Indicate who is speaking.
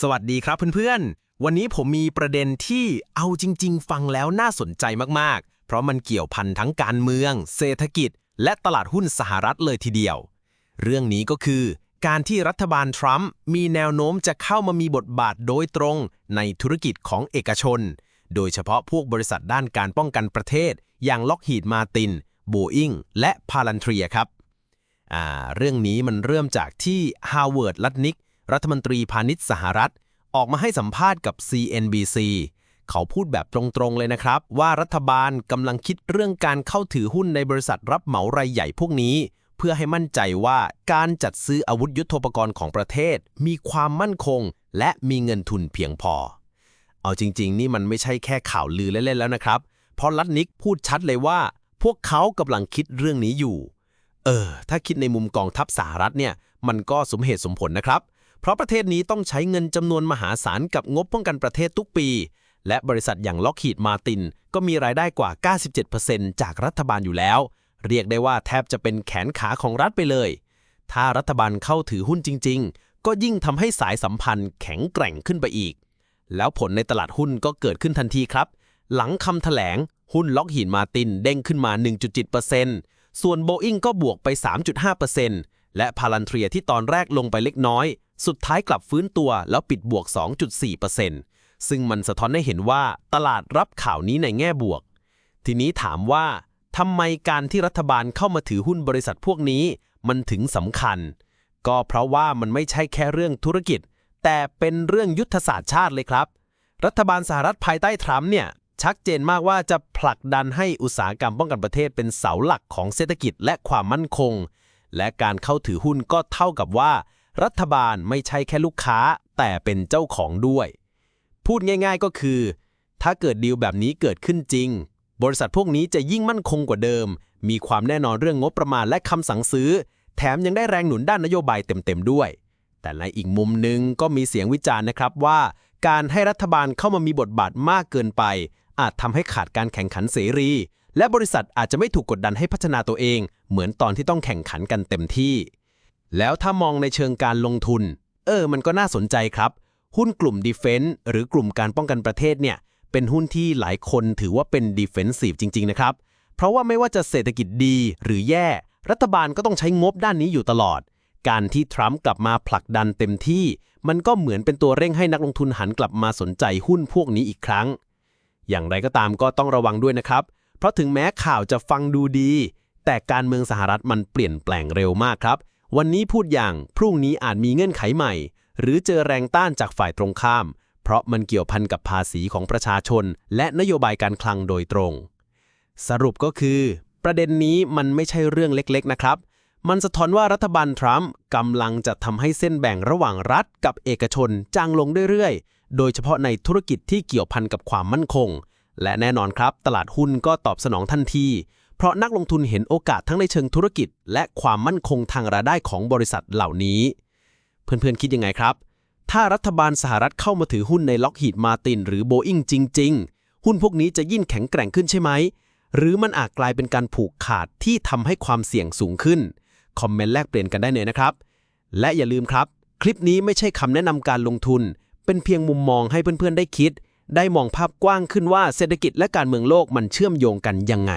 Speaker 1: สวัสดีครับเพื่อนๆ วันนี้ผมมีประเด็นที่เอาจริง ๆ ฟังแล้วน่าสนใจมากๆ เพราะมันเกี่ยวพันทั้งการเมือง เศรษฐกิจ และตลาดหุ้นสหรัฐเลยทีเดียว เรื่องนี้ก็คือ การที่รัฐบาลทรัมป์มีแนวโน้มจะเข้ามามีบทบาทโดยตรงในธุรกิจของเอกชน โดยเฉพาะพวกบริษัทด้านการป้องกันประเทศ อย่างล็อกฮีดมาตินโบอิงและพาลันทรีครับเรื่องนี้มันเริ่มจากที่ฮาวเวิร์ดลัตนิก รัฐมนตรีพาณิชย์สหรัฐ ออกมาให้สัมภาษณ์กับ CNBC เขาพูดแบบตรงๆเลยนะครับ ว่ารัฐบาลกำลังคิดเรื่องการเข้าถือหุ้นในบริษัทรับเหมารายใหญ่พวกนี้ เพื่อให้มั่นใจว่าการจัดซื้ออาวุธยุโทโธปกรณ์ของประเทศ มีความมั่นคง และมีเงินทุนเพียงพอ เอาจริง ๆ นี่มันไม่ใช่แค่ข่าวลือเล่นๆแล้วนะครับ เพราะลัดนิกพูดชัดเลยว่า พวกเขากำลังคิดเรื่องนี้อยู่ เออ ถ้าคิดในมุมกองทัพสหรัฐเนี่ย มันก็สมเหตุสมผลนะครับ เพราะประเทศนี้ต้องใช้เงินจำนวนมหาศาลกับงบป้องกันประเทศทุกปี และบริษัทอย่างล็อกฮีดมาตินก็มีรายได้กว่า 97%จากรัฐบาลอยู่แล้ว เรียกได้ว่าแทบจะเป็นแขนขาของรัฐไปเลย ถ้ารัฐบาลเข้าถือหุ้นจริง ๆ ก็ยิ่งทำให้สายสัมพันธ์แข็งแกร่งขึ้นไปอีก แล้วผลในตลาดหุ้นก็เกิดขึ้นทันทีครับ หลังคำแถลงหุ้นล็อกฮีดมาตินเด้งขึ้นมา 1.7%ส่วนโบอิงก็บวกไป 3.5%และพาลันเทียที่ตอนแรกลงไปเล็กน้อย สุดท้ายกลับฟื้นตัวแล้วปิดบวก 2.4%ซึ่งมันสะท้อนให้เห็นว่าตลาดรับข่าวนี้ในแง่บวก ทีนี้ถามว่าทำไมการที่รัฐบาลเข้ามาถือหุ้นบริษัทพวกนี้ มันถึงสำคัญ ก็เพราะว่ามันไม่ใช่แค่เรื่องธุรกิจ แต่เป็นเรื่องยุทธศาสตร์ชาติเลยครับ รัฐบาลสหรัฐภายใต้ทรัมป์เนี่ยชัดเจนมากว่าจะผลักดันให้อุตสาหกรรมป้องกันประเทศเป็นเสาหลักของเศรษฐกิจและความมั่นคง และการเข้าถือหุ้นก็เท่ากับว่า รัฐบาลไม่ใช่แค่ลูกค้า แต่เป็นเจ้าของด้วย พูดง่ายๆก็คือ ถ้าเกิดดีลแบบนี้เกิดขึ้นจริง บริษัทพวกนี้จะยิ่งมั่นคงกว่าเดิม มีความแน่นอนเรื่องงบประมาณและคำสั่งซื้อ แถมยังได้แรงหนุนด้านนโยบายเต็มๆด้วย แต่ในอีกมุมหนึ่งก็มีเสียงวิจารณ์นะครับว่า การให้รัฐบาลเข้ามามีบทบาทมากเกินไป อาจทำให้ขาดการแข่งขันเสรี และบริษัทอาจจะไม่ถูกกดดันให้พัฒนาตัวเอง เหมือนตอนที่ต้องแข่งขันกันเต็มที่ แล้วถ้ามองในเชิงการลงทุน เออ มันก็น่าสนใจครับ หุ้นกลุ่ม Defense หรือกลุ่มการป้องกันประเทศเนี่ย เป็นหุ้นที่หลายคนถือว่าเป็น Defensive จริง ๆ นะครับ เพราะว่าไม่ว่าจะเศรษฐกิจดีหรือแย่ รัฐบาลก็ต้องใช้งบด้านนี้อยู่ตลอด การที่ทรัมป์กลับมาผลักดันเต็มที่ มันก็เหมือนเป็นตัวเร่งให้นักลงทุนหันกลับมาสนใจหุ้นพวกนี้อีกครั้ง อย่างไรก็ตามก็ต้องระวังด้วยนะครับ เพราะถึงแม้ข่าวจะฟังดูดี แต่การเมืองสหรัฐมันเปลี่ยนแปลงเร็วมากครับ วันนี้พูดอย่างพรุ่งนี้อาจมีเงื่อนไขใหม่ หรือเจอแรงต้านจากฝ่ายตรงข้าม เพราะมันเกี่ยวพันกับภาษีของประชาชน และนโยบายการคลังโดยตรง สรุปก็คือ ประเด็นนี้มันไม่ใช่เรื่องเล็กๆนะครับ มันสะท้อนว่ารัฐบาลทรัมป์กำลังจะทำให้เส้นแบ่งระหว่างรัฐกับเอกชนจางลงเรื่อยๆ โดยเฉพาะในธุรกิจที่เกี่ยวพันกับความมั่นคง และแน่นอนครับ ตลาดหุ้นก็ตอบสนองทันที เพราะนักลงทุนเห็นโอกาสทั้งในเชิงธุรกิจ และความมั่นคงทางรายได้ของบริษัทเหล่านี้ เพื่อนๆคิดยังไงครับ ถ้ารัฐบาลสหรัฐเข้ามาถือหุ้นในล็อกฮีดมาตินหรือโบอิงจริง ๆ หุ้นพวกนี้จะยิ่งแข็งแกร่งขึ้นใช่ไหม หรือมันอาจกลายเป็นการผูกขาดที่ทำให้ความเสี่ยงสูงขึ้น คอมเมนต์แลกเปลี่ยนกันได้เลยนะครับ และอย่าลืมครับ คลิปนี้ไม่ใช่คำแนะนำการลงทุน เป็นเพียงมุมมองให้เพื่อนๆได้คิด ได้มองภาพกว้างขึ้นว่าเศรษฐกิจและการเมืองโลกมันเชื่อมโยงกันยังไง